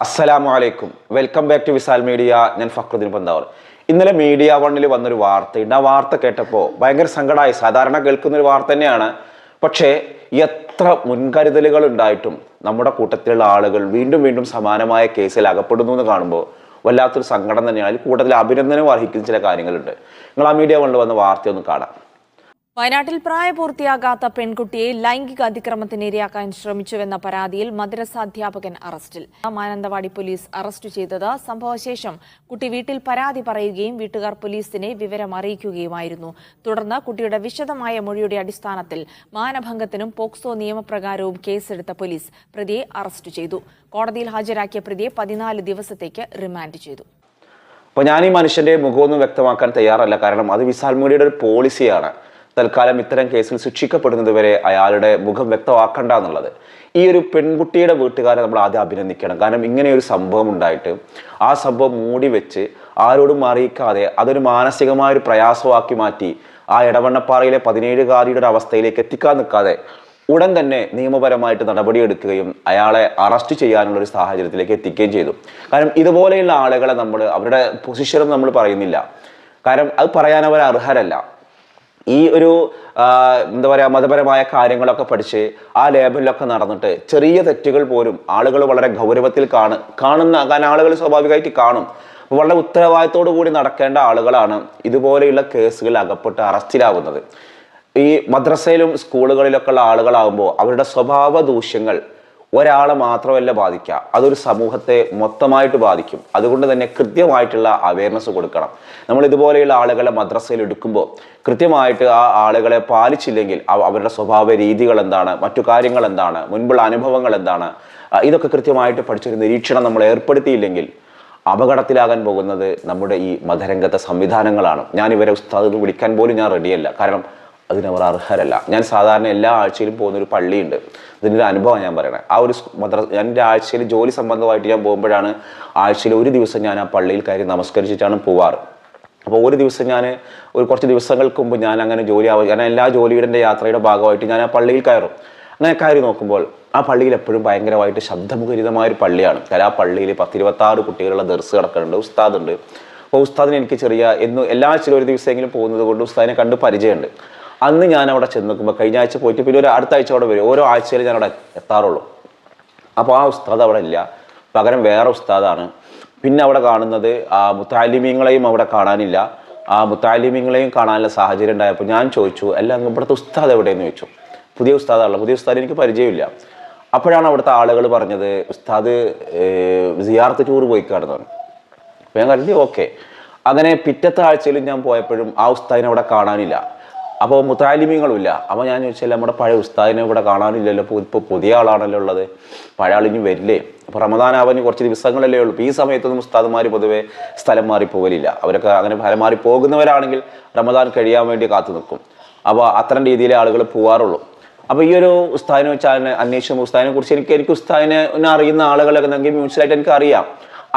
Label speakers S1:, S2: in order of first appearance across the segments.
S1: അസ്സലാമു അലൈക്കും. Welcome back to Visal media. ഞാൻ ഫക്രുദ്ദീൻ പന്താവർ. ഇന്നലെ മീഡിയ വണ്ണിൽ വന്നൊരു വാർത്തയുണ്ട്. ആ വാർത്ത കേട്ടപ്പോൾ ഭയങ്കര സങ്കടമായി സാധാരണ കേൾക്കുന്ന ഒരു വാർത്ത തന്നെയാണ്. പക്ഷേ എത്ര മുൻകരുതലുകൾ ഉണ്ടായിട്ടും നമ്മുടെ കൂട്ടത്തിലുള്ള ആളുകൾ വീണ്ടും വീണ്ടും സമാനമായ കേസിൽ അകപ്പെടുന്നു എന്ന് കാണുമ്പോൾ വല്ലാത്തൊരു സങ്കടം തന്നെയാണ്. അതിൽ കൂട്ടത്തിൽ അഭിനന്ദനം അർഹിക്കുന്ന ചില കാര്യങ്ങളുണ്ട്. നിങ്ങൾ ആ മീഡിയ വണ്ണിൽ വന്ന വാർത്തയൊന്ന് കാണാം.
S2: വയനാട്ടിൽ പ്രായപൂർത്തിയാകാത്ത പെൺകുട്ടിയെ ലൈംഗിക അതിക്രമത്തിന് ഇരയാക്കാൻ ശ്രമിച്ചുവെന്ന പരാതിയിൽ മദ്രസ അധ്യാപകൻ അറസ്റ്റിൽ. മാനന്തവാടി പോലീസ് അറസ്റ്റ് ചെയ്തത് സംഭവശേഷം കുട്ടി വീട്ടിൽ പരാതി പറയുകയും വീട്ടുകാർ പോലീസിനെ വിവരം അറിയിക്കുകയുമായിരുന്നു. തുടർന്ന് കുട്ടിയുടെ വിശദമായ മൊഴിയുടെ അടിസ്ഥാനത്തിൽ മാനഭംഗത്തിനും പോക്സോ നിയമപ്രകാരവും കേസെടുത്ത പോലീസ് പ്രതിയെ അറസ്റ്റ് ചെയ്തു. കോടതിയിൽ ഹാജരാക്കിയ പ്രതിയെ പതിനാല് ദിവസത്തേക്ക് റിമാൻഡ് ചെയ്തു.
S1: അപ്പോൾ ഞാൻ ഈ മനുഷ്യന്റെ മുഖമൊന്നും വ്യക്തമാക്കാൻ തയ്യാറല്ല. കാരണം അത് വിസാൽ മൂലിയുടെ ഒരു പോളിസിയാണ് തൽക്കാലം ഇത്തരം കേസിൽ ശിക്ഷിക്കപ്പെടുന്നത് വരെ അയാളുടെ മുഖം വ്യക്തമാക്കണ്ട എന്നുള്ളത്. ഈ ഒരു പെൺകുട്ടിയുടെ വീട്ടുകാരെ നമ്മൾ ആദ്യം അഭിനന്ദിക്കണം. കാരണം ഇങ്ങനെ ഒരു സംഭവം ഉണ്ടായിട്ട് ആ സംഭവം മൂടി വെച്ച് ആരോടും അറിയിക്കാതെ അതൊരു മാനസികമായ ഒരു പ്രയാസമാക്കി മാറ്റി ആ ഇടവണ്ണപ്പാറയിലെ പതിനേഴുകാരിയുടെ ഒരു അവസ്ഥയിലേക്ക് എത്തിക്കാൻ നിൽക്കാതെ ഉടൻ തന്നെ നിയമപരമായിട്ട് നടപടിയെടുക്കുകയും അയാളെ അറസ്റ്റ് ചെയ്യാനുള്ള ഒരു സാഹചര്യത്തിലേക്ക് എത്തിക്കുകയും ചെയ്തു. കാരണം ഇതുപോലെയുള്ള ആളുകളെ നമ്മൾ അവരുടെ പൊസിഷനും നമ്മൾ പറയുന്നില്ല. കാരണം അത് പറയാൻ അവർ അർഹരല്ല. ഈ ഒരു എന്താ പറയുക മതപരമായ കാര്യങ്ങളൊക്കെ പഠിച്ച് ആ ലേബലിലൊക്കെ നടന്നിട്ട് ചെറിയ തെറ്റുകൾ പോലും ആളുകൾ വളരെ ഗൗരവത്തിൽ കാണും കാണുന്ന കാരണം ആളുകൾ സ്വാഭാവികമായിട്ട് കാണും. വളരെ ഉത്തരവാദിത്തോടു കൂടി നടക്കേണ്ട ആളുകളാണ് ഇതുപോലെയുള്ള കേസുകൾ അകപ്പെട്ട് അറസ്റ്റിലാവുന്നത്. ഈ മദ്രസയിലും സ്കൂളുകളിലൊക്കെ ഉള്ള ആളുകളാകുമ്പോൾ അവരുടെ സ്വഭാവ ദൂഷ്യങ്ങൾ ഒരാളെ മാത്രമല്ല ബാധിക്കുക. അതൊരു സമൂഹത്തെ മൊത്തമായിട്ട് ബാധിക്കും. അതുകൊണ്ട് തന്നെ കൃത്യമായിട്ടുള്ള അവയർനെസ് കൊടുക്കണം. നമ്മൾ ഇതുപോലെയുള്ള ആളുകളെ മദ്രസയിൽ എടുക്കുമ്പോൾ കൃത്യമായിട്ട് ആ ആളുകളെ പാലിച്ചില്ലെങ്കിൽ അവരുടെ സ്വഭാവ രീതികൾ എന്താണ് മറ്റു കാര്യങ്ങൾ എന്താണ് മുൻപുള്ള അനുഭവങ്ങൾ എന്താണ് ഇതൊക്കെ കൃത്യമായിട്ട് പഠിച്ചൊരു നിരീക്ഷണം നമ്മൾ ഏർപ്പെടുത്തിയില്ലെങ്കിൽ അപകടത്തിലാകാൻ പോകുന്നത് നമ്മുടെ ഈ മതരംഗത്തെ സംവിധാനങ്ങളാണ്. ഞാൻ ഇവരെ ഉസ്താദ് വിളിക്കാൻ പോലും ഞാൻ റെഡിയല്ല കാരണം അതിനവർ അർഹരല്ല. ഞാൻ സാധാരണ എല്ലാ ആഴ്ചയിലും പോകുന്ന ഒരു പള്ളിയുണ്ട്. ഇതിന്റെ ഒരു അനുഭവം ഞാൻ പറയണേ. ആ ഒരു മദ്രസ മദ്ര ഞാൻ എന്റെ ആഴ്ചയിൽ ജോലി സംബന്ധമായിട്ട് ഞാൻ പോകുമ്പോഴാണ് ആഴ്ചയിൽ ഒരു ദിവസം ഞാൻ ആ പള്ളിയിൽ കയറി നമസ്കരിച്ചിട്ടാണ് പോവാറ്. അപ്പോൾ ഒരു ദിവസം ഞാൻ ഒരു കുറച്ച് ദിവസങ്ങൾക്ക് മുമ്പ് ഞാൻ അങ്ങനെ ജോലി ആവുക കാരണം എല്ലാ ജോലിയുടെ യാത്രയുടെ ഭാഗമായിട്ട് ഞാൻ ആ പള്ളിയിൽ കയറും. അങ്ങനെ കയറി നോക്കുമ്പോൾ ആ പള്ളിയിൽ എപ്പോഴും ഭയങ്കരമായിട്ട് ശബ്ദമുഖരിതമായ ഒരു പള്ളിയാണ്. കാരണം ആ പള്ളിയിൽ പത്തിരുപത്താറ് കുട്ടികളുള്ള ദർസ് കിടക്കുന്നുണ്ട് ഉസ്താദുണ്ട്. അപ്പോൾ ഉസ്താദിനെ എനിക്ക് ചെറിയ എന്നും എല്ലാ ആഴ്ചയിലും ഒരു ദിവസമെങ്കിലും പോകുന്നത് കൊണ്ട് ഉസ്താദിനെ കണ്ട് പരിചയമുണ്ട്. അന്ന് ഞാൻ അവിടെ ചെന്ന് നോക്കുമ്പോൾ കഴിഞ്ഞ ആഴ്ച പോയിട്ട് പിന്നെ ഒരു അടുത്ത ആഴ്ച അവിടെ വരും. ഓരോ ആഴ്ചയിൽ ഞാൻ അവിടെ എത്താറുള്ളൂ. അപ്പോൾ ആ ഉസ്താദ് അവിടെ ഇല്ല. പകരം വേറെ ഉസ്താദാണ്. പിന്നെ അവിടെ കാണുന്നത് ആ മുത്താലിമീങ്ങളെയും അവിടെ കാണാനില്ല. ആ മുത്താലിമീങ്ങളെയും കാണാനുള്ള സാഹചര്യം ഉണ്ടായപ്പോൾ ഞാൻ ചോദിച്ചു എല്ലാം ഇവിടുത്തെ ഉസ്താദ് എവിടെയെന്ന് ചോദിച്ചു? പുതിയ ഉസ്താദാണല്ലോ. പുതിയ ഉസ്താദ് എനിക്ക് പരിചയമില്ല. അപ്പോഴാണ് അവിടുത്തെ ആളുകൾ പറഞ്ഞത് ഉസ്താദ് സിയാർത്ത് ടൂർ പോയി കിടന്നു അപ്പോൾ ഞാൻ കരുതി ഓക്കെ. അങ്ങനെ പിറ്റത്തെ ആഴ്ചയിൽ ഞാൻ പോയപ്പോഴും ആ ഉസ്താദിനെ അവിടെ കാണാനില്ല. അപ്പോൾ മുത്താലിമീങ്ങളുമില്ല. അപ്പോൾ ഞാൻ ചോദിച്ചാൽ നമ്മുടെ പഴയ ഉസ്താദിനെ ഇവിടെ കാണാനില്ലല്ലോ? ഇപ്പോൾ ഇപ്പോൾ പുതിയ ആളാണല്ലോ ഉള്ളത്. പഴയ ആളിനി വരില്ലേ? അപ്പോൾ റമദാൻ ആവാൻ കുറച്ച് ദിവസങ്ങളല്ലേ ഉള്ളൂ. ഈ സമയത്തൊന്നും ഉസ്താദുമാർ പൊതുവെ സ്ഥലം മാറി പോകലില്ല അവരൊക്കെ അങ്ങനെ ഫലം മാറി പോകുന്നവരാണെങ്കിൽ റമദാൻ കഴിയാൻ വേണ്ടി കാത്തു നിൽക്കും. അപ്പോൾ അത്തരം രീതിയിലെ ആളുകൾ പോകാറുള്ളൂ അപ്പോൾ ഈ ഒരു ഉസ്താദിനെ വെച്ചാൽ അന്വേഷിച്ച ഉസ്താദിനെ കുറിച്ച് എനിക്ക് എനിക്ക് ഉസ്താദിനെ അറിയുന്ന ആളുകളൊക്കെ മ്യൂച്വലായിട്ട് എനിക്ക് അറിയാം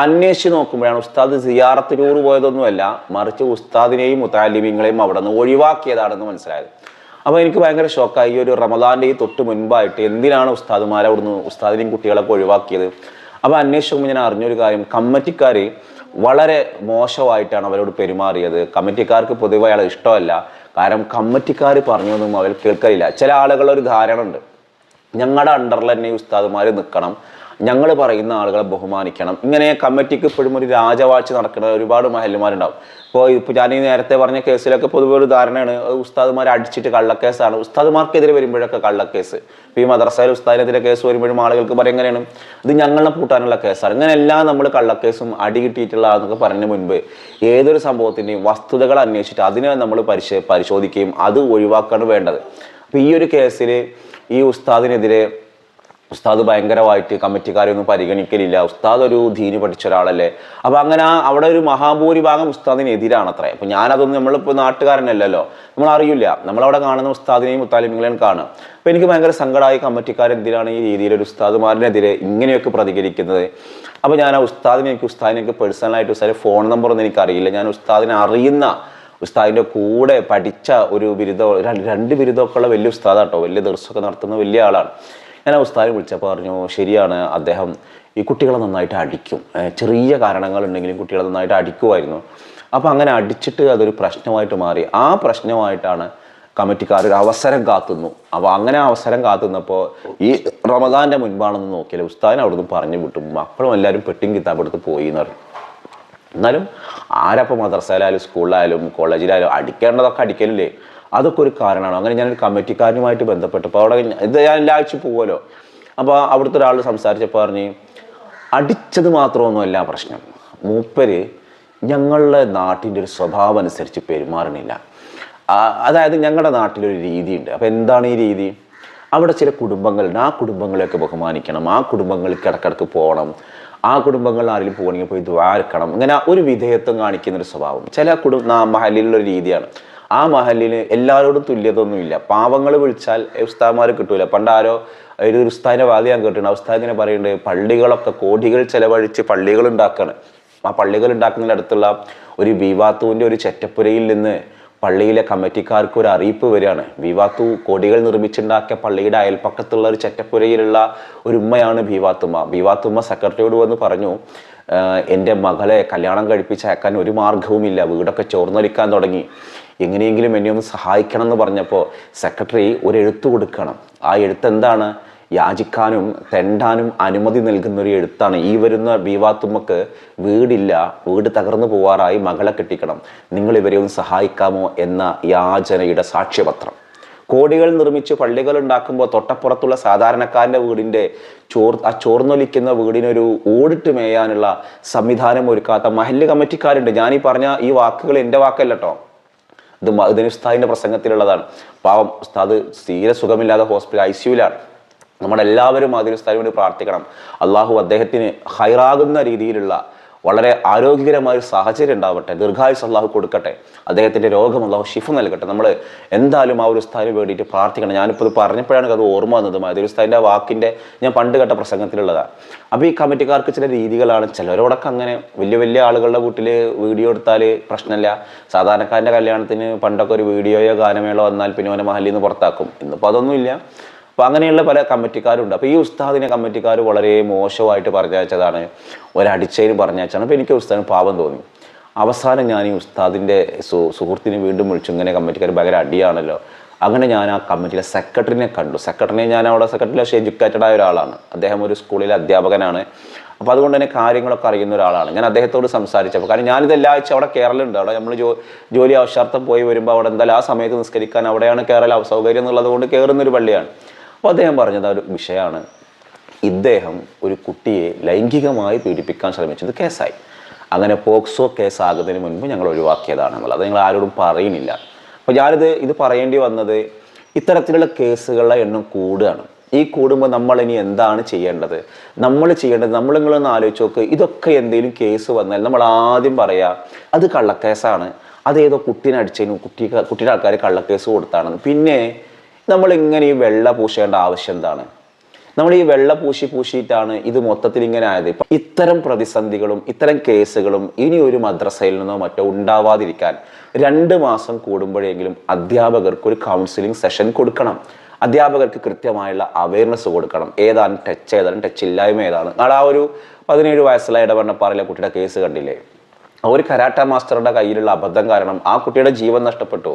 S1: അന്വേഷിച്ച് നോക്കുമ്പോഴാണ് ഉസ്താദ് സിയാറത്ത് ടൂർ പോയതൊന്നുമല്ല മറിച്ച് ഉസ്താദിനെയും മുത്താലിമീങ്ങളെയും അവിടെ നിന്ന് ഒഴിവാക്കിയതാണെന്ന് മനസ്സിലായത്. അപ്പോൾ എനിക്ക് ഭയങ്കര ഷോക്കായി. ഈ ഒരു റമദാന്റെ ഈ തൊട്ട് മുൻപായിട്ട് എന്തിനാണ് ഉസ്താദുമാരെ അവിടുന്ന് ഉസ്താദിനെയും കുട്ടികളൊക്കെ ഒഴിവാക്കിയത്? അപ്പോൾ അന്വേഷിക്കുമ്പോൾ ഞാൻ അറിഞ്ഞൊരു കാര്യം. കമ്മിറ്റിക്കാർ വളരെ മോശമായിട്ടാണ് അവരോട് പെരുമാറിയത്. കമ്മിറ്റിക്കാർക്ക് പൊതുവെ അയാളെ ഇഷ്ടമല്ല. കാരണം കമ്മിറ്റിക്കാർ പറഞ്ഞൊന്നും അവർ കേൾക്കലില്ല. ചില ആളുകളൊരു ധാരണ ഉണ്ട്. ഞങ്ങളുടെ അണ്ടറിൽ തന്നെ ഉസ്താദുമാർ നിൽക്കണം ഞങ്ങൾ പറയുന്ന ആളുകളെ ബഹുമാനിക്കണം. ഇങ്ങനെ കമ്മിറ്റിക്ക് ഇപ്പോഴും ഒരു രാജവാഴ്ച നടക്കുന്ന ഒരുപാട് മഹല്യന്മാരുണ്ടാവും ഇപ്പോൾ ഇപ്പോൾ ഞാൻ ഈ നേരത്തെ പറഞ്ഞ കേസിലൊക്കെ പൊതുവെ ഒരു ധാരണയാണ് ഉസ്താദുമാരെ അടിച്ചിട്ട് കള്ളക്കേസാണ്. ഉസ്താദുമാർക്കെതിരെ വരുമ്പോഴൊക്കെ കള്ളക്കേസ്. ഇപ്പോൾ ഈ മദ്രസയിൽ ഉസ്താദിനെതിരെ കേസ് വരുമ്പോഴും ആളുകൾക്ക് പറയും എങ്ങനെയാണ്? ഇത് ഞങ്ങളെ പൂട്ടാനുള്ള കേസാണ്. ഇങ്ങനെ എല്ലാം നമ്മൾ കള്ളക്കേസും അടി കിട്ടിയിട്ടുള്ളതെന്നൊക്കെ പറഞ്ഞ മുൻപ് ഏതൊരു സംഭവത്തിന്റെയും വസ്തുതകൾ അന്വേഷിച്ചിട്ട് അതിനെ നമ്മൾ പരിശോ പരിശോധിക്കുകയും അത് ഒഴിവാക്കാണ് വേണ്ടത്. അപ്പോൾ ഈ ഒരു കേസിൽ ഈ ഉസ്താദിനെതിരെ ഉസ്താദ് ഭയങ്കരമായിട്ട് കമ്മിറ്റിക്കാരെ ഒന്നും പരിഗണിക്കലില്ല. ഉസ്താദ് ഒരു ധീനി പഠിച്ച ഒരാളല്ലേ. അപ്പൊ അങ്ങനെ ആ അവിടെ ഒരു മഹാഭൂരിഭാഗം ഉസ്താദിനെതിരാണ് അത്രേ അപ്പൊ ഞാനതൊന്നും നമ്മളിപ്പോൾ നാട്ടുകാരനല്ലല്ലോ. നമ്മൾ അറിയില്ല നമ്മളവിടെ കാണുന്ന ഉസ്താദിനെയും മുത്താലിമിങ്ങളെയും കാണും. അപ്പൊ എനിക്ക് ഭയങ്കര സങ്കടമായി കമ്മിറ്റിക്കാരെതിരാണ് ഈ രീതിയിൽ ഒരു ഉസ്താദുമാരനെതിരെ ഇങ്ങനെയൊക്കെ പ്രതികരിക്കുന്നത്? അപ്പോൾ ഞാൻ ആ ഉസ്താദിനെ എനിക്ക് ഉസ്താദിനെ എനിക്ക് പേഴ്സണലായിട്ട് ഉസ്താദിന്റെ ഫോൺ നമ്പർ ഒന്നും എനിക്കറിയില്ല. ഞാൻ ഉസ്താദിനെ അറിയുന്ന ഉസ്താദിന്റെ കൂടെ പഠിച്ച ഒരു ബിരുദം രണ്ട് ബിരുദമൊക്കെ ഉള്ള വലിയ ഉസ്താദാട്ടോ. വലിയ ദർശമൊക്കെ നടത്തുന്ന വലിയ ആളാണ്. ഞാൻ ആ ഉസ്താദിനെ വിളിച്ചപ്പോൾ പറഞ്ഞു ശരിയാണ് അദ്ദേഹം ഈ കുട്ടികളെ നന്നായിട്ട് അടിക്കും. ചെറിയ കാരണങ്ങളുണ്ടെങ്കിലും കുട്ടികളെ നന്നായിട്ട് അടിക്കുമായിരുന്നു. അപ്പോൾ അങ്ങനെ അടിച്ചിട്ട് അതൊരു പ്രശ്നമായിട്ട് മാറി. ആ പ്രശ്നമായിട്ടാണ് കമ്മിറ്റിക്കാർ ഒരു അവസരം കാത്തുന്നു. അപ്പോൾ അങ്ങനെ അവസരം കാത്തുന്നപ്പോൾ ഈ റമദാന്റെ മുൻപാണെന്ന് നോക്കിയാൽ ഉസ്താദിനെ അവിടുന്ന് പറഞ്ഞു വിട്ടു. മക്കളും എല്ലാവരും പെട്ടിയും കിതാബ് എടുത്ത് പോയി എന്ന് പറഞ്ഞു. എന്നാലും ആരപ്പോൾ മദ്രസയിലായാലും സ്കൂളിലായാലും കോളേജിലായാലും അടിക്കേണ്ടതൊക്കെ അടിക്കലില്ലേ? അതൊക്കെ ഒരു കാരണമാണ്. അങ്ങനെ ഞാനൊരു കമ്മിറ്റിക്കാരനുമായിട്ട് ബന്ധപ്പെട്ടപ്പോൾ അവിടെ ഇത് ഞാൻ എല്ലാ ആഴ്ച പോകുമല്ലോ അപ്പോൾ അവിടുത്തെ ഒരാൾ സംസാരിച്ചപ്പോൾ പറഞ്ഞ് അടിച്ചത് മാത്രമൊന്നുമല്ല പ്രശ്നം. മൂപ്പര് ഞങ്ങളുടെ നാട്ടിന്റെ ഒരു സ്വഭാവം അനുസരിച്ച് പെരുമാറണില്ല അതായത് ഞങ്ങളുടെ നാട്ടിലൊരു രീതിയുണ്ട്. അപ്പോൾ എന്താണ് ഈ രീതി? അവിടെ ചില കുടുംബങ്ങളുണ്ട് ആ കുടുംബങ്ങളെയൊക്കെ ബഹുമാനിക്കണം ആ കുടുംബങ്ങൾക്ക് ഇടക്കിടക്ക് പോകണം ആ കുടുംബങ്ങളിൽ ആരെങ്കിലും പോകണമെങ്കിൽ പോയി ദ്വാരക്കണം ഇങ്ങനെ ഒരു വിധേയത്വം കാണിക്കുന്ന ഒരു സ്വഭാവം. ചില കുടുംബ മഹലിലുള്ള രീതിയാണ്. ആ മഹലിൽ എല്ലാവരോടും തുല്യതൊന്നുമില്ല. പാവങ്ങൾ വിളിച്ചാൽ ഉസ്താദ്മാർ കിട്ടൂല. പണ്ട് ആരോ ഒരു ഉസ്താദിനെ വാദി ഞാൻ കേട്ടിട്ടുണ്ട്. ഉസ്താദ് ഇങ്ങനെ പറയുന്നുണ്ട് പള്ളികളൊക്കെ കോടികൾ ചെലവഴിച്ച് പള്ളികൾ ഉണ്ടാക്കുകയാണ് ആ പള്ളികൾ ഉണ്ടാക്കുന്നതിനടുത്തുള്ള ഒരു ബീവാത്തുവിന്റെ ഒരു ചെറ്റപ്പുരയിൽ നിന്ന് പള്ളിയിലെ കമ്മിറ്റിക്കാർക്ക് ഒരു അറിയിപ്പ് വരികയാണ്. വിവാത്തു കൊടികൾ നിർമ്മിച്ചുണ്ടാക്കിയ പള്ളിയുടെ അയൽപ്പക്കത്തുള്ള ഒരു ചെറ്റപ്പുരയിലുള്ള ഒരു ഉമ്മയാണ് ഭീവാത്തുമ്മ ഭീവാത്തുമ്മ സെക്രട്ടറിയോട് വന്ന് പറഞ്ഞു എന്റെ മകളെ കല്യാണം കഴിപ്പിച്ച് അയക്കാൻ ഒരു മാർഗവുമില്ല വീടൊക്കെ ചോർന്നൊലിക്കാൻ തുടങ്ങി. എങ്ങനെയെങ്കിലും എന്നെ ഒന്ന് സഹായിക്കണം എന്ന് പറഞ്ഞപ്പോൾ സെക്രട്ടറി ഒരു എഴുത്ത് കൊടുക്കണം. ആ എഴുത്ത് എന്താണ്? യാചിക്കാനും തെണ്ടാനും അനുമതി നൽകുന്ന ഒരു എഴുത്താണ്. ഈ വരുന്ന ബീവാത്തുമ്മക്ക് വീടില്ല വീട് തകർന്നു പോവാറായി മകളെ കെട്ടിക്കണം. നിങ്ങൾ ഇവരെ ഒന്ന് സഹായിക്കാമോ എന്ന യാചനയുടെ സാക്ഷ്യപത്രം. കോടികൾ നിർമ്മിച്ച് പള്ളികൾ ഉണ്ടാക്കുമ്പോൾ തൊട്ടപ്പുറത്തുള്ള സാധാരണക്കാരന്റെ വീടിന്റെ ചോർ ആ ചോർന്നൊലിക്കുന്ന വീടിനൊരു ഓടിട്ട് മേയാനുള്ള സംവിധാനം ഒരുക്കാത്ത മഹല്ല് കമ്മിറ്റിക്കാരുണ്ട്. ഞാനീ പറഞ്ഞ ഈ വാക്കുകൾ എന്റെ വാക്കല്ല ഇത് മ- ഇതിന് ഉസ്താദിന്റെ പ്രസംഗത്തിലുള്ളതാണ്. പാവം ഉസ്താദ് തീരെ സുഖമില്ലാതെ ഹോസ്പിറ്റൽ ഐ സിയുലാണ് നമ്മളെല്ലാവരും സ്ഥലം വേണ്ടി പ്രാർത്ഥിക്കണം. അള്ളാഹു അദ്ദേഹത്തിന് ഹൈറാകുന്ന രീതിയിലുള്ള വളരെ ആരോഗ്യകരമായ ഒരു സാഹചര്യം ഉണ്ടാവട്ടെ. ദീർഘായുസ് അള്ളാഹു കൊടുക്കട്ടെ. അദ്ദേഹത്തിന്റെ രോഗം അള്ളാഹു ഷിഫ നൽകട്ടെ. നമ്മൾ എന്തായാലും ആ ഒരു സ്ഥാനം വേണ്ടിയിട്ട് പ്രാർത്ഥിക്കണം. ഞാനിപ്പോൾ ഇത് പറഞ്ഞപ്പോഴാണ് അത് ഓർമ്മ വന്നത്. മതി വാക്കിന്റെ ഞാൻ പണ്ട് കേട്ട പ്രസംഗത്തിലുള്ളതാണ് അപ്പോൾ ഈ കമ്മിറ്റിക്കാർക്ക് ചില രീതികളാണ് ചിലരോടൊക്കെ അങ്ങനെ വലിയ വലിയ ആളുകളുടെ വീട്ടിൽ വീഡിയോ എടുത്താൽ പ്രശ്നമില്ല. സാധാരണക്കാരന്റെ കല്യാണത്തിന് പണ്ടൊക്കെ ഒരു വീഡിയോയോ ഗാനമേളോ വന്നാൽ പിന്നെ അവനെ മഹലിൽ നിന്ന് പുറത്താക്കും. ഇന്നിപ്പോൾ അതൊന്നുമില്ല. അപ്പോൾ അങ്ങനെയുള്ള പല കമ്മിറ്റിക്കാരുണ്ട്. അപ്പോൾ ഈ ഉസ്താദിനെ കമ്മിറ്റിക്കാർ വളരെ മോശമായിട്ട് പറഞ്ഞയച്ചതാണ്. ഒരടിച്ചതിന് പറഞ്ഞയച്ചാണ് അപ്പോൾ എനിക്ക് ഉസ്താദിന് പാപം തോന്നി. അവസാനം ഞാൻ ഈ ഉസ്താദിന്റെ സുഹൃത്തിനെ വീണ്ടും വിളിച്ചു. ഇങ്ങനെ കമ്മിറ്റിക്കാർ ഭയങ്കര അടിയാണല്ലോ. അങ്ങനെ ഞാൻ ആ കമ്മിറ്റിയിലെ സെക്രട്ടറിനെ കണ്ടു. സെക്രട്ടറിനെ ഞാൻ അവിടെ സെക്രട്ടറി പക്ഷേ എഡ്യൂക്കേറ്റഡ് ആയ ഒരാളാണ്. അദ്ദേഹം ഒരു സ്കൂളിലെ അധ്യാപകനാണ്. അപ്പോൾ അതുകൊണ്ട് തന്നെ കാര്യങ്ങളൊക്കെ അറിയുന്ന ഒരാളാണ്. ഞാൻ അദ്ദേഹത്തോട് സംസാരിച്ചപ്പോൾ കാരണം ഞാനിത് എല്ലാ ആഴ്ച അവിടെ കേരളുണ്ട് അവിടെ നമ്മൾ ജോ ജോലി ആവശ്യാർത്ഥം പോയി വരുമ്പോൾ അവിടെ എന്തായാലും ആ സമയത്ത് നിസ്കരിക്കാൻ അവിടെയാണ് കേരള സൗകര്യം എന്നുള്ളത് കൊണ്ട് കയറുന്നൊരു പള്ളിയാണ്. അപ്പോൾ അദ്ദേഹം പറഞ്ഞത് ഒരു വിഷയമാണ്. ഇദ്ദേഹം ഒരു കുട്ടിയെ ലൈംഗികമായി പീഡിപ്പിക്കാൻ ശ്രമിച്ചത് കേസായി. അങ്ങനെ പോക്സോ കേസാകുന്നതിന് മുൻപ് ഞങ്ങൾ ഒഴിവാക്കിയതാണ് എന്നുള്ളത് അത് ഞങ്ങൾ ആരോടും പറയുന്നില്ല. അപ്പോൾ ഞാനിത് ഇത് പറയേണ്ടി വന്നത് ഇത്തരത്തിലുള്ള കേസുകളുടെ എണ്ണം കൂടുകയാണ്. ഈ കൂടുമ്പോൾ നമ്മൾ ഇനി എന്താണ് ചെയ്യേണ്ടത്? നമ്മൾ ചെയ്യേണ്ടത് നമ്മളിങ്ങളൊന്ന് ആലോചിച്ച് നോക്ക്. ഇതൊക്കെ എന്തെങ്കിലും കേസ് വന്നാൽ നമ്മൾ ആദ്യം പറയാ അത് കള്ളക്കേസാണ്. അതേതോ കുട്ടീനെ അടിച്ചതിന് കുട്ടി കുട്ടിയുടെ ആൾക്കാർ കള്ളക്കേസ് കൊടുത്താണെന്ന്. പിന്നെ നമ്മൾ ഇങ്ങനെ ഈ വെള്ള പൂശേണ്ട ആവശ്യം എന്താണ്? നമ്മൾ ഈ വെള്ള പൂശി പൂശിയിട്ടാണ് ഇത് മൊത്തത്തിൽ ഇങ്ങനെ ആയത്. ഇത്തരം പ്രതിസന്ധികളും ഇത്തരം കേസുകളും ഇനി ഒരു മദ്രസയിൽ നിന്നോ മറ്റോ ഉണ്ടാവാതിരിക്കാൻ രണ്ട് മാസം കൂടുമ്പോഴെങ്കിലും അധ്യാപകർക്ക് ഒരു കൗൺസിലിംഗ് സെഷൻ കൊടുക്കണം. അധ്യാപകർക്ക് കൃത്യമായുള്ള അവയർനെസ് കൊടുക്കണം. ഏതാണ് ടച്ച് ഏതാണ് ടച്ച് ഇല്ലായ്മ ഏതാണ്? നാളെ ആ ഒരു പതിനേഴ് വയസ്സുള്ള ഇടപെടപ്പാറിലെ കുട്ടിയുടെ കേസ് കണ്ടില്ലേ? ആ ഒരു കരാട്ട മാസ്റ്ററുടെ കയ്യിലുള്ള അബദ്ധം കാരണം ആ കുട്ടിയുടെ ജീവൻ നഷ്ടപ്പെട്ടു.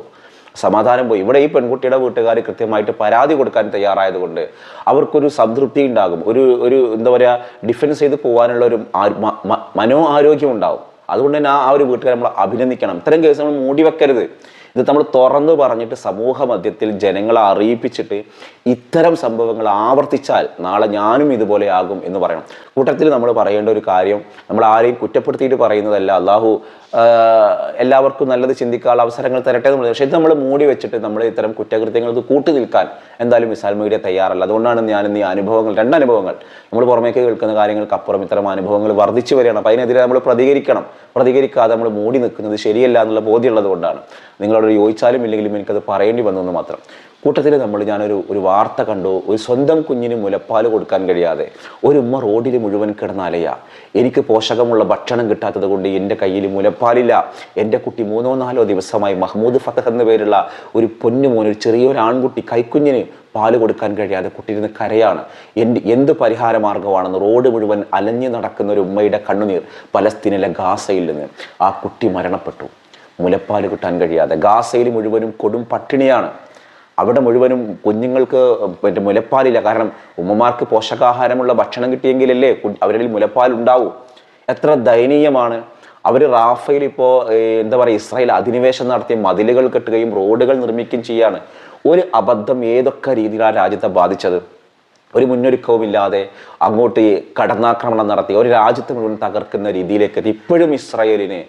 S1: സമാധാനം പോയി. ഇവിടെ ഈ പെൺകുട്ടിയുടെ വീട്ടുകാർ കൃത്യമായിട്ട് പരാതി കൊടുക്കാൻ തയ്യാറായതുകൊണ്ട് അവർക്കൊരു സംതൃപ്തി ഉണ്ടാകും. ഒരു ഒരു എന്താ പറയുക ഡിഫൻസ് ചെയ്ത് പോകാനുള്ള ഒരു മനോ ആരോഗ്യം ഉണ്ടാവും. അതുകൊണ്ട് തന്നെ ആ ആ ഒരു വീട്ടുകാരെ നമ്മൾ അഭിനന്ദിക്കണം. ഇത്തരം കേസ് നമ്മൾ മൂടി വെക്കരുത്. ഇത് നമ്മൾ തുറന്നു പറഞ്ഞിട്ട് സമൂഹ മധ്യത്തിൽ ജനങ്ങളെ അറിയിപ്പിച്ചിട്ട് ഇത്തരം സംഭവങ്ങൾ ആവർത്തിച്ചാൽ നാളെ ഞാനും ഇതുപോലെ ആകും എന്ന് പറയണം. കൂട്ടത്തിൽ നമ്മൾ പറയേണ്ട ഒരു കാര്യം നമ്മൾ ആരെയും കുറ്റപ്പെടുത്തിയിട്ട് പറയുന്നതല്ല. അള്ളാഹു എല്ലാവർക്കും നല്ലത് ചിന്തിക്കാനുള്ള അവസരങ്ങൾ തരട്ടെ എന്നുള്ളത്. പക്ഷേ ഇത് നമ്മൾ മൂടി വെച്ചിട്ട് നമ്മൾ ഇത്തരം കുറ്റകൃത്യങ്ങൾക്ക് കൂട്ടു നിൽക്കാൻ എന്തായാലും മിസാൽ മീഡിയ തയ്യാറല്ല. അതുകൊണ്ടാണ് ഞാൻ ഈ അനുഭവങ്ങൾ രണ്ട് അനുഭവങ്ങൾ. നമ്മൾ പുറമേക്ക് കേൾക്കുന്ന കാര്യങ്ങൾക്കപ്പുറം ഇത്തരം അനുഭവങ്ങൾ വർദ്ധിച്ചു വരികയാണ്. അപ്പോൾ അതിനെതിരെ നമ്മൾ പ്രതികരിക്കണം. പ്രതികരിക്കാതെ നമ്മൾ മൂടി നിൽക്കുന്നത് ശരിയല്ല എന്നുള്ള ബോധ്യമുള്ളത് കൊണ്ടാണ്. നിങ്ങളോട് നിങ്ങളോട് ചോദിച്ചാലും ഇല്ലെങ്കിലും എനിക്കത് പറയേണ്ടി വന്നു എന്ന് മാത്രം. കൂട്ടത്തിൽ നമ്മൾ ഞാനൊരു ഒരു വാർത്ത കണ്ടു. ഒരു സ്വന്തം കുഞ്ഞിന് മുലപ്പാൽ കൊടുക്കാൻ കഴിയാതെ ഒരു ഉമ്മ റോഡിൽ മുഴുവൻ കിടന്നാലയ. എനിക്ക് പോഷകമുള്ള ഭക്ഷണം കിട്ടാത്തത് കൊണ്ട് എന്റെ കയ്യിൽ മുലപ്പാലില്ല. എന്റെ കുട്ടി മൂന്നോ നാലോ ദിവസമായി മഹ്മൂദ് ഫത്തഹ് എന്ന പേരുള്ള ഒരു പൊന്നുമോൻ ഒരു ചെറിയൊരു ആൺകുട്ടി കൈക്കുഞ്ഞിന് പാൽ കൊടുക്കാൻ കഴിയാതെ കുട്ടിയിരുന്ന് കരയാണ്. എന്റെ എന്ത് പരിഹാര മാർഗമാണെന്ന് റോഡ് മുഴുവൻ അലഞ്ഞു നടക്കുന്ന ഒരു ഉമ്മയുടെ കണ്ണുനീർ പലസ്തീനിലെ ഗാസയിൽ നിന്ന് ആ കുട്ടി മരണപ്പെട്ടു. മുലപ്പാൽ കിട്ടാൻ കഴിയാതെ. ഗാസയിൽ മുഴുവനും കൊടും പട്ടിണിയാണ്. അവിടെ മുഴുവനും കുഞ്ഞുങ്ങൾക്ക് മറ്റേ മുലപ്പാലില്ല. കാരണം ഉമ്മമാർക്ക് പോഷകാഹാരമുള്ള ഭക്ഷണം കിട്ടിയെങ്കിലല്ലേ അവരിൽ മുലപ്പാൽ ഉണ്ടാവൂ. എത്ര ദയനീയമാണ്. അവർ റാഫയിൽ ഇപ്പോൾ എന്താ പറയുക ഇസ്രായേൽ അധിനിവേശം നടത്തി മതിലുകൾ കെട്ടുകയും റോഡുകൾ നിർമ്മിക്കുകയും ചെയ്യാണ്. ഒരു അബദ്ധം ഏതൊക്കെ രീതിയിലാണ് രാജ്യത്തെ ബാധിച്ചത്? ഒരു മുന്നൊരുക്കവുമില്ലാതെ അങ്ങോട്ട് കടന്നാക്രമണം നടത്തി ഒരു രാജ്യത്ത് മുഴുവൻ തകർക്കുന്ന രീതിയിലേക്ക് ഇപ്പോഴും ഇസ്രായേലിനെ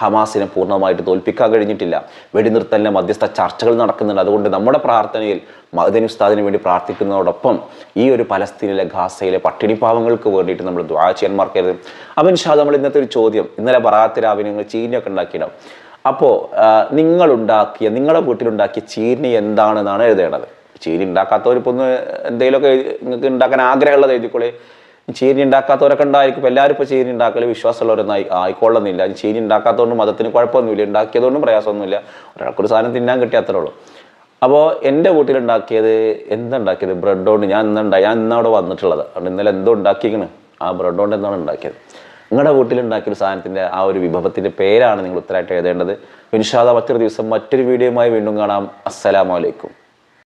S1: ഹമാസിനെ പൂർണമായിട്ട് തോൽപ്പിക്കാൻ കഴിഞ്ഞിട്ടില്ല. വെടിനിർത്തലിന് മധ്യസ്ഥ ചർച്ചകൾ നടക്കുന്നുണ്ട്. അതുകൊണ്ട് നമ്മുടെ പ്രാർത്ഥനയിൽ മദനി ഉസ്താദിന് വേണ്ടി പ്രാർത്ഥിക്കുന്നതോടൊപ്പം ഈ ഒരു പലസ്തീനിലെ ഖാസയിലെ പട്ടിണി പാവങ്ങൾക്ക് വേണ്ടിയിട്ട് നമ്മൾ ദ്വാ ചെയ്യാൻ മറക്കരുത് അവൻ ഷാ നമ്മൾ ഇന്നത്തെ ഒരു ചോദ്യം. ഇന്നലെ ബറാത്ത് രാവിലെ നിങ്ങൾ ചീനിയൊക്കെ ഉണ്ടാക്കിയിടാം അപ്പോൾ നിങ്ങളുണ്ടാക്കിയ നിങ്ങളുടെ വീട്ടിലുണ്ടാക്കിയ ചീനി എന്താണെന്നാണ് എഴുതേണ്ടത്? ചീനി ഉണ്ടാക്കാത്തവരിപ്പോൾ ഒന്ന് എന്തെങ്കിലുമൊക്കെ നിങ്ങൾക്ക് ഉണ്ടാക്കാൻ ആഗ്രഹമുള്ളത് എഴുതിക്കോളെ. ചീനി ഉണ്ടാക്കാത്തവരൊക്കെ ഉണ്ടായിരിക്കും. എല്ലാവരും ഇപ്പോൾ ചേരി ഉണ്ടാക്കൽ വിശ്വാസമുള്ളവരൊന്നായി ആയി ആയിക്കൊള്ളുന്നില്ല ചേരി ഉണ്ടാക്കാത്തതുകൊണ്ട് മതത്തിന് കുഴപ്പമൊന്നുമില്ല. ഉണ്ടാക്കിയതുകൊണ്ടും പ്രയാസമൊന്നുമില്ല. ഒരാൾക്കൊരു സാധനം തിന്നാൻ കിട്ടിയ അത്രേ ഉള്ളൂ. അപ്പോൾ എന്റെ വീട്ടിലുണ്ടാക്കിയത് എന്തുണ്ടാക്കിയത് ബ്രെഡ് കൊണ്ട് ഞാൻ ഇന്നുണ്ടായി ഞാൻ ഇന്നവിടെ വന്നിട്ടുള്ളത്. അതുകൊണ്ട് ഇന്നലെ എന്തോ ഉണ്ടാക്കിയിരിക്കണ് ആ ബ്രെഡ് കൊണ്ട് എന്താണ് ഉണ്ടാക്കിയത്. നിങ്ങളുടെ വീട്ടിലുണ്ടാക്കിയ ഒരു സാധനത്തിന്റെ ആ ഒരു വിഭവത്തിന്റെ പേരാണ് നിങ്ങൾ ഉത്തരമായിട്ട് എഴുതേണ്ടത്. ഇൻഷാദ മറ്റൊരു ദിവസം മറ്റൊരു വീഡിയോയുമായി വീണ്ടും കാണാം. അസ്സലാമലൈക്കും